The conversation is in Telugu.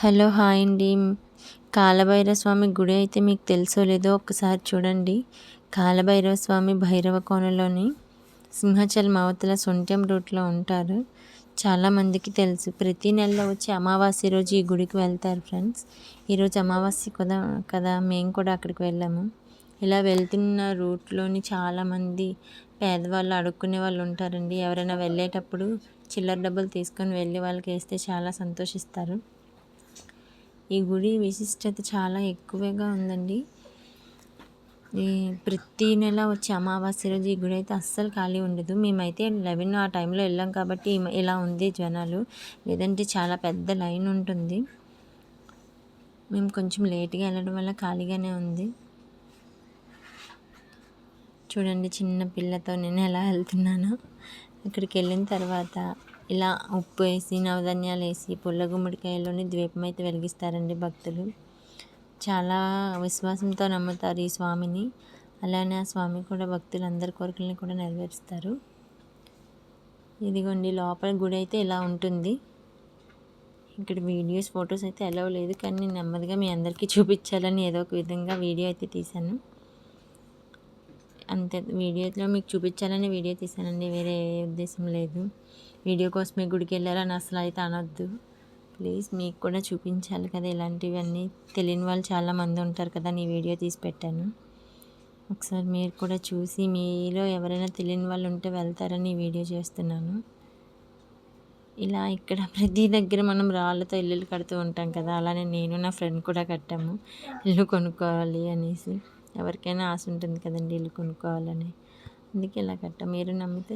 హలో హాయ్ అండి. కాలభైరవ స్వామి గుడి అయితే మీకు తెలుసో లేదో ఒకసారి చూడండి. కాలభైరవ స్వామి భైరవ కోనలోని సింహాచలం అవతల సొంట్యం రూట్లో ఉంటారు. చాలామందికి తెలుసు. ప్రతి నెలలో వచ్చి అమావాస్య రోజు ఈ గుడికి వెళ్తారు ఫ్రెండ్స్. ఈరోజు అమావాస్య కదా కదా మేము కూడా అక్కడికి వెళ్ళాము. ఇలా వెళ్తున్న రూట్లోని చాలామంది పేదవాళ్ళు అడుక్కునే వాళ్ళు ఉంటారండి. ఎవరైనా వెళ్ళేటప్పుడు చిల్లర డబ్బులు తీసుకొని వెళ్ళి వాళ్ళకి వేస్తే చాలా సంతోషిస్తారు. ఈ గుడి విశిష్టత చాలా ఎక్కువగా ఉందండి. ఈ ప్రతి నెల వచ్చే అమావాస్య రోజు ఈ గుడి అయితే అస్సలు ఖాళీ ఉండదు. మేమైతే లెవెన్ ఆ టైంలో వెళ్ళాం కాబట్టి ఇలా ఉంది జనాలు. లేదంటే చాలా పెద్ద లైన్ ఉంటుంది. మేము కొంచెం లేట్గా వెళ్ళడం వల్ల ఖాళీగానే ఉంది. చూడండి చిన్న పిల్లతో నేను ఎలా వెళ్తున్నాను. ఇక్కడికి వెళ్ళిన తర్వాత ఇలా ఉప్పు వేసి నవధాన్యాలు వేసి పుల్ల గుమ్మడికాయలోని ద్వీపం అయితే వెలిగిస్తారండి భక్తులు. చాలా విశ్వాసంతో నమ్ముతారు ఈ స్వామిని. అలానే ఆ స్వామి కూడా భక్తులు అందరి కోరికల్ని కూడా నెరవేరుస్తారు. ఇదిగోండి లోపల గుడి అయితే ఇలా ఉంటుంది. ఇక్కడ వీడియోస్ ఫొటోస్ అయితే ఎలా లేదు కానీ నేను నెమ్మదిగా మీ అందరికీ చూపించాలని ఏదో ఒక విధంగా వీడియో అయితే తీశాను. అంతే. వీడియోలో మీకు చూపించాలని వీడియో తీసానండి. వేరే ఉద్దేశం లేదు. వీడియో కోసమే గుడికి వెళ్ళారని అసలు అయితే అనొద్దు. ప్లీజ్ మీకు కూడా చూపించాలి కదా ఇలాంటివన్నీ. తెలియని వాళ్ళు చాలామంది ఉంటారు కదా నీ వీడియో తీసి పెట్టాను. ఒకసారి మీరు కూడా చూసి మీలో ఎవరైనా తెలియని వాళ్ళు ఉంటే వెళ్తారని వీడియో చేస్తున్నాను. ఇలా ఇక్కడ ప్రతి దగ్గర మనం రాళ్ళతో ఇల్లులు కడుతూ ఉంటాం కదా అలానే నేను నా ఫ్రెండ్ కూడా కట్టాము. ఇల్లు కొనుక్కోవాలి అనేసి. ఎవరికైనా ఆశ ఉంటుంది కదండి ఇల్లు కొనుక్కోవాలని. అందుకే ఇలా కట్ట. మీరు నమ్మితే